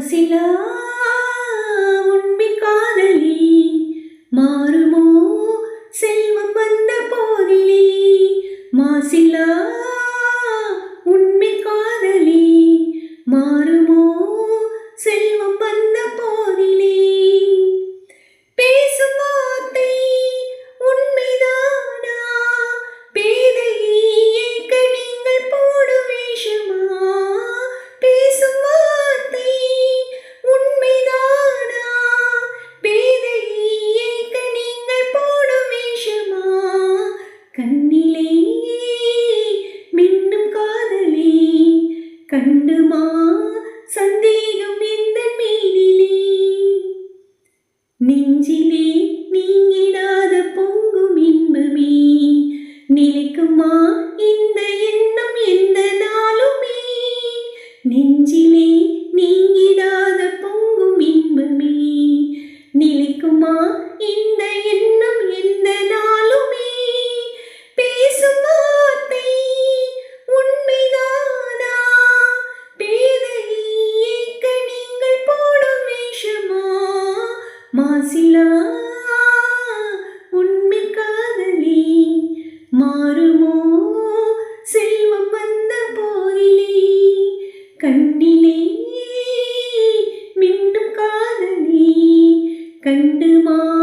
மாசிலா உண்மை காதலி மாறுமோ? செல்வம் வந்த போதிலே மாசிலா மாசிலா உண்மை காதலி. மாறுமோ? செல்வம் வந்த போதிலே. கண்ணிலே மிண்டும் காதலி. கண்டுமா?